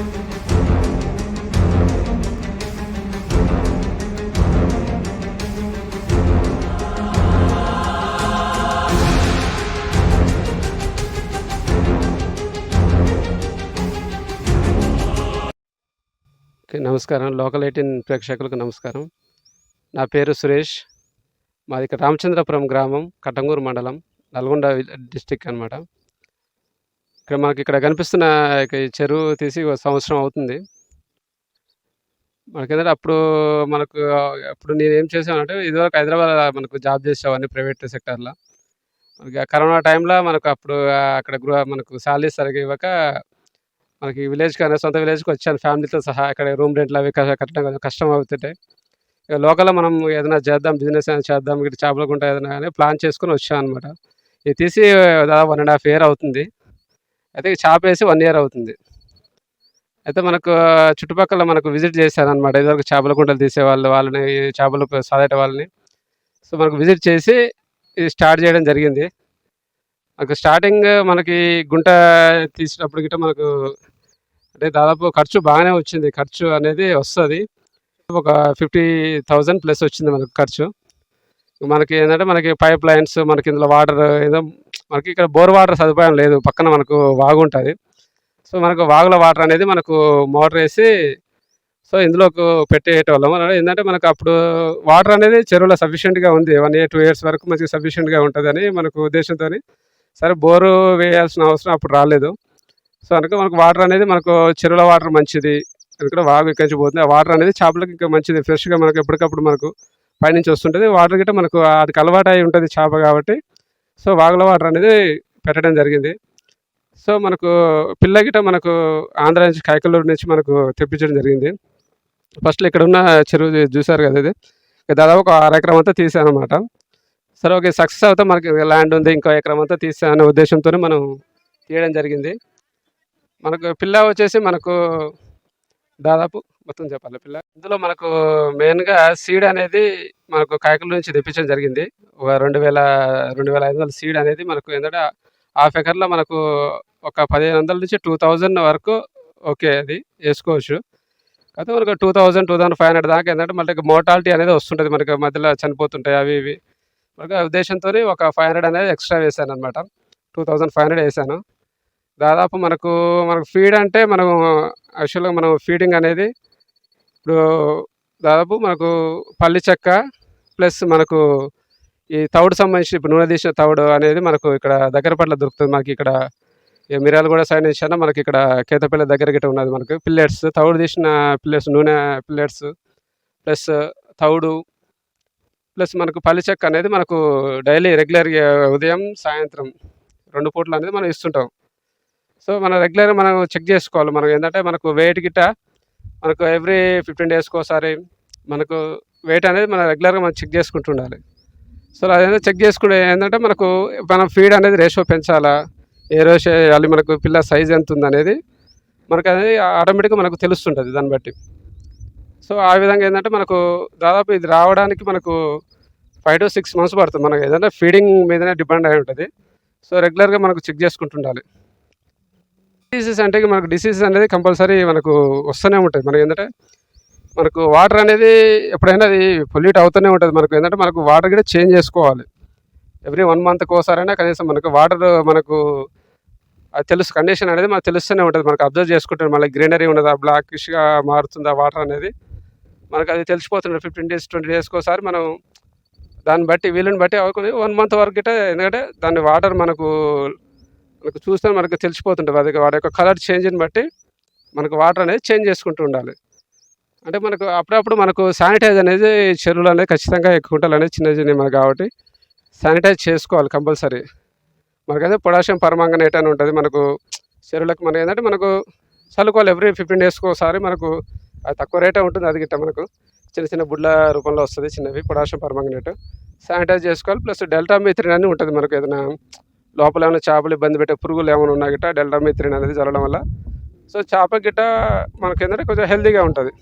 Okay, నమస్కారం. Local eighteen ప్రేక్షకులకు నమస్కారం. నా పేరు సురేష్. మాది ఇక్కడ రామచంద్రపురం గ్రామం కట్టంగూరు మండలం నల్గొండ డిస్టిక్ అనమాట ఇక్కడ మనకి ఇక్కడ కనిపిస్తున్న ఈ చెరువు తీసి ఒక సంవత్సరం అవుతుంది. మనకి ఏంటంటే అప్పుడు మనకు అప్పుడు నేను ఏం చేసామంటే ఇదివరకు హైదరాబాద్ మనకు జాబ్ చేసేవాడిని ప్రైవేట్ సెక్టర్లో. మనకి కరోనా టైంలో మనకు అప్పుడు అక్కడ గృహ మనకు శాలరీ సరిగ్గా ఇవ్వక మనకి విలేజ్కి అనే సొంత విలేజ్కి వచ్చాను. ఫ్యామిలీతో సహా అక్కడ రూమ్ రెంట్లు అవి కట్టడం కొంచెం కష్టం అవుతుంటాయి ఇక లోకల్లో మనం ఏదైనా చేద్దాం బిజినెస్ అయినా చేద్దాం ఇటు చేపలకుంట ఏదైనా కానీ ప్లాన్ చేసుకుని వచ్చాం అనమాట ఇది తీసి దాదాపు వన్ అండ్ హాఫ్ ఇయర్ అవుతుంది. అయితే షాప్ వేసి వన్ ఇయర్ అవుతుంది. అయితే మనకు చుట్టుపక్కల మనకు విజిట్ చేశాను అనమాట ఇదివరకు చేపల కుంటలు తీసేవాళ్ళు వాళ్ళని చేపలు సాదేట వాళ్ళని. సో మనకు విజిట్ చేసి ఇది స్టార్ట్ చేయడం జరిగింది. మనకు స్టార్టింగ్ మనకి గుంట తీసినప్పుడు గిట్ట మనకు అంటే దాదాపు ఖర్చు బాగానే వచ్చింది. ఖర్చు అనేది వస్తుంది. ఒక ఫిఫ్టీ థౌజండ్ ప్లస్ వచ్చింది మనకు ఖర్చు. మనకి ఏంటంటే మనకి పైప్ లైన్స్ మనకి ఇందులో వాటర్ ఏదో మనకి ఇక్కడ బోర్ వాటర్ సదుపాయం లేదు. పక్కన మనకు వాగు ఉంటుంది. సో మనకు వాగుల వాటర్ అనేది మనకు మోటార్ వేసి సో ఇందులోకి పెట్టేటోళ్ళం. ఏంటంటే మనకు అప్పుడు వాటర్ అనేది చెరువులో సఫిషియెంట్గా ఉంది. వన్ ఇయర్ టూ ఇయర్స్ వరకు మంచిగా సఫిషియెంట్గా ఉంటుందని మనకు ఉద్దేశంతో సరే బోరు వేయాల్సిన అవసరం అప్పుడు రాలేదు. సో అందుకే మనకు వాటర్ అనేది మనకు చెరువుల వాటర్ మంచిది. ఇక్కడ వాగు ఇక్కడి నుంచి పోతుంది. ఆ వాటర్ అనేది చేపలకి ఇంకా మంచిది. ఫ్రెష్గా మనకు ఎప్పటికప్పుడు మనకు పైనుంచి వస్తుంటుంది. వాటర్ గిట్ట మనకు అది అలవాటు అయి ఉంటుంది చేప కాబట్టి. సో వాగుల వాటర్ అనేది పెట్టడం జరిగింది. సో మనకు పిల్ల గిట్ట మనకు ఆంధ్ర నుంచి కైకలూరు నుంచి మనకు తెప్పించడం జరిగింది. ఫస్ట్లో ఇక్కడ ఉన్న చెరువు చూసారు చూశారు కదా ఇది? దాదాపు ఒక అర ఎకరం అంతా తీసానమాట సరే ఓకే సక్సెస్ అవుతా మనకి ల్యాండ్ ఉంది ఇంకో ఎకరం అంతా తీసా అనే ఉద్దేశంతో మనం తీయడం జరిగింది. మనకు పిల్ల వచ్చేసి మనకు దాదాపు మొత్తం చెప్పాలి పిల్ల? ఇందులో మనకు మెయిన్గా సీడ్ అనేది మనకు కాయకుల నుంచి తెప్పించడం జరిగింది. ఒక రెండు వేల రెండు వేల ఐదు వందల సీడ్ అనేది మనకు ఏంటంటే హాఫ్ ఎకర్లో మనకు ఒక పదిహేను వందల నుంచి టూ థౌజండ్ వరకు ఓకే అది వేసుకోవచ్చు. అయితే మనకు two thousand two thousand five hundred దాకా ఏంటంటే మనకి మోటాలిటీ అనేది వస్తుంటుంది. మనకి మధ్యలో చనిపోతుంటాయి అవి ఇవి. మనకు ఉద్దేశంతో ఒక ఫైవ్ హండ్రెడ్ అనేది ఎక్స్ట్రా వేసాను అనమాట టూ థౌజండ్ ఫైవ్ హండ్రెడ్ వేసాను. దాదాపు మనకు మనకు ఫీడ్ అంటే మనం యాక్చువల్గా మనం ఫీడింగ్ అనేది ఇప్పుడు దాదాపు మనకు పల్లి చెక్క ప్లస్ మనకు ఈ తౌడు సంబంధించి ఇప్పుడు నూనె తీసిన తౌడు అనేది మనకు ఇక్కడ దగ్గర పట్ల దొరుకుతుంది. మనకి ఇక్కడ ఈ మిర్యాలగూడ సైడ్ నుంచి మనకి ఇక్కడ కేతపల్లి దగ్గర గిట్ట ఉన్నది మనకు. పిల్లెట్స్ తౌడు తీసిన పిల్లెట్స్ నూనె పిల్లెట్స్ ప్లస్ తౌడు ప్లస్ మనకు పల్లి చెక్క అనేది మనకు డైలీ రెగ్యులర్ ఉదయం సాయంత్రం రెండు పూటలు అనేది మనం ఇస్తుంటాం. సో మన రెగ్యులర్గా మనం చెక్ చేసుకోవాలి. మనకు ఏంటంటే మనకు వెయిట్ గిట్ట మనకు ఎవ్రీ ఫిఫ్టీన్ డేస్కి ఒకసారి మనకు వెయిట్ అనేది మనం రెగ్యులర్గా మనం చెక్ చేసుకుంటుండాలి. సో అదేదో చెక్ చేసుకుంటే ఏంటంటే మనకు మనం ఫీడ్ అనేది రేషియో పెంచాలా? ఏ రేషియో వేయాలి? మనకు పిల్ల సైజ్ ఎంత ఉంది అనేది మనకు అది ఆటోమేటిక్గా మనకు తెలుస్తుంటుంది దాన్ని బట్టి. సో ఆ విధంగా ఏంటంటే మనకు దాదాపు ఇది రావడానికి మనకు ఫైవ్ టు సిక్స్ మంత్స్ పడుతుంది. మనకు ఏదైనా ఫీడింగ్ మీదనే డిపెండ్ అయి ఉంటుంది. సో రెగ్యులర్గా మనకు చెక్ చేసుకుంటుండాలి. డిసీజెస్ అంటే మనకు డిసీజెస్ అనేది కంపల్సరీ మనకు వస్తూనే ఉంటుంది. మనకి ఏంటంటే మనకు వాటర్ అనేది ఎప్పుడైనా అది పొల్యూట్ అవుతూనే ఉంటుంది. మనకు ఏంటంటే మనకు వాటర్ కూడా చేంజ్ చేసుకోవాలి. ఎవ్రీ వన్ మంత్కి ఒకసారైనా కనీసం మనకు వాటర్ మనకు అది తెలుసు కండిషన్ అనేది మనకు తెలుస్తూనే ఉంటుంది. మనకు అబ్జర్వ్ చేసుకుంటే మళ్ళీ గ్రీనరీ ఉన్నదా బ్లాకిష్గా మారుతుందా వాటర్ అనేది? మనకు అది తెలిసిపోతుంది. ఫిఫ్టీన్ డేస్ ట్వంటీ డేస్కి ఒకసారి మనం దాన్ని బట్టి వీలుని బట్టి అవ్వకుండా వన్ మంత్ వరకు గిట్ట ఎందుకంటే దాని వాటర్ మనకు మనకు చూస్తే మనకు తెలిసిపోతుంటుంది. అది వాడి యొక్క కలర్ చేంజ్ని బట్టి మనకు వాటర్ అనేది చేంజ్ చేసుకుంటూ ఉండాలి. అంటే మనకు అప్పుడప్పుడు మనకు శానిటైజ్ అనేది చెరువులు అనేది ఖచ్చితంగా ఎక్కువ అనేది చిన్న చిన్న మనకు కాబట్టి శానిటైజ్ చేసుకోవాలి కంపల్సరీ. మనకైతే పొటాషియం పరమాంగనేట్ అని ఉంటుంది. మనకు చెరువులకు మనకి ఏంటంటే మనకు చల్లుకోవాలి. ఎవ్రీ ఫిఫ్టీన్ డేస్కి ఒకసారి మనకు అది తక్కువ రేటే ఉంటుంది. అది గిట్ట మనకు చిన్న చిన్న బుడ్ల రూపంలో వస్తుంది. చిన్నవి పొటాషియం పరమాంగనేట్ శానిటైజ్ చేసుకోవాలి. ప్లస్ డెల్టా మిత్రిన్ అని ఉంటుంది. మనకు ఏదైనా లోపల ఏమైనా చేపలు ఇబ్బంది పెట్టే పురుగులు ఏమైనా ఉన్నా గిట్ట డెల్టామిత్రిన్ అనేది చల్లడం వల్ల. సో చేప గిట్ట మనకి ఏంటంటే కొంచెం హెల్తీగా ఉంటుంది.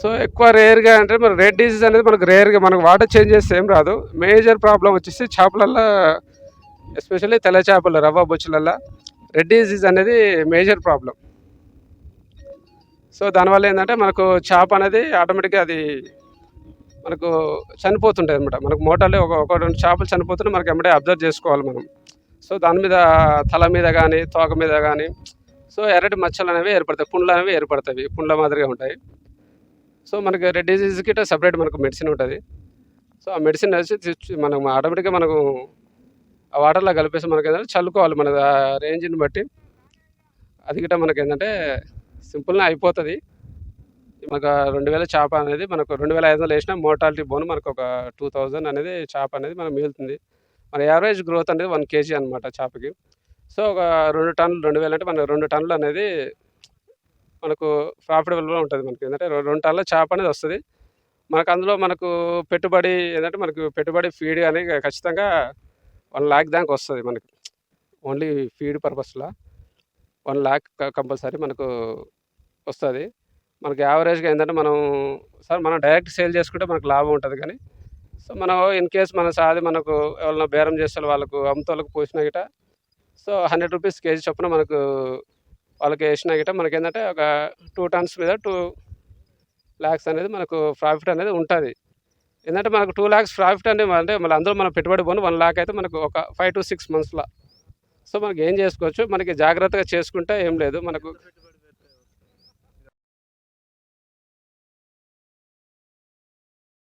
సో ఎక్కువ రేర్గా అంటే మన రెడ్ డిసీజ్ అనేది మనకు రేర్గా మనకు వాటర్ చేంజ్ చేస్తే ఏం రాదు. మేజర్ ప్రాబ్లం వచ్చేసి చేపలల్లో ఎస్పెషల్లీ తెల్ల చేపలు రవ్వ బొచ్చులల్లో రెడ్ డిసీజ్ అనేది మేజర్ ప్రాబ్లం సో దానివల్ల ఏంటంటే మనకు చేప అనేది ఆటోమేటిక్గా అది మనకు చనిపోతుంటాయి అనమాట మనకు మోటార్లో ఒక ఒక రెండు చేపలు చనిపోతుంటే మనకి ఎమ్మటే అబ్జర్వ్ చేసుకోవాలి మనం. సో దాని మీద తల మీద కానీ తోక మీద కానీ సో ఎర్రటి మచ్చలు అనేవి ఏర్పడతాయి. పుండ్లు అనేవి ఏర్పడతాయి. పుండ్ల మాదిరిగా ఉంటాయి. సో మనకి రెడ్ డిజీజ్కి సపరేట్ మనకు మెడిసిన్ ఉంటుంది. సో ఆ మెడిసిన్ వచ్చి మనం ఆటోమేటిక్గా మనకు ఆ వాటర్లో కలిపేసి మనకి ఏంటంటే చల్లుకోవాలి. మన రేంజ్ని బట్టి. అది గిట్ట మనకి ఏంటంటే సింపుల్గా అయిపోతుంది. మనకు రెండు వేల చేప అనేది మనకు రెండు వేల ఐదు వందలు వేసిన మోర్టాలిటీ బోన్ మనకు ఒక టూ థౌజండ్ అనేది చేప అనేది మనకు మిగులుతుంది. మన యావరేజ్ గ్రోత్ అనేది వన్ కేజీ అనమాట చేపకి. సో ఒక రెండు టన్నులు రెండు వేలు అంటే మనకు రెండు టన్నులు అనేది మనకు ప్రాఫిటబుల్గా ఉంటుంది మనకి. ఏంటంటే రెండు టన్నుల చేప అనేది వస్తుంది. మనకు అందులో మనకు పెట్టుబడి ఏంటంటే మనకు పెట్టుబడి ఫీడ్ కానీ ఖచ్చితంగా వన్ ల్యాక్ దాకా వస్తుంది మనకి. ఓన్లీ ఫీడ్ పర్పస్లో వన్ ల్యాక్ కంపల్సరీ మనకు వస్తుంది. మనకి యావరేజ్గా ఏంటంటే మనం సార్ మనం డైరెక్ట్ సేల్ చేసుకుంటే మనకు లాభం ఉంటుంది కానీ సో మనం ఇన్ కేస్ మన సాది మనకు ఎవరైనా బేరం చేస్తారు వాళ్ళకు అమ్ముతాలకు పోసినా గిట సో హండ్రెడ్ రూపీస్ కేజీ చొప్పున మనకు వాళ్ళకి వేసిన గిట మనకి ఏంటంటే ఒక టూ టన్స్ మీద టూ ల్యాక్స్ అనేది మనకు ప్రాఫిట్ అనేది ఉంటుంది. ఏంటంటే మనకు టూ ల్యాక్స్ ప్రాఫిట్ అనేది అంటే మళ్ళీ అందులో మనం పెట్టుబడి పోను వన్ ల్యాక్ అయితే మనకు ఒక ఫైవ్ టు సిక్స్ మంత్స్లో సో మనకి ఏం చేసుకోవచ్చు? మనకి జాగ్రత్తగా చేసుకుంటే ఏం లేదు. మనకు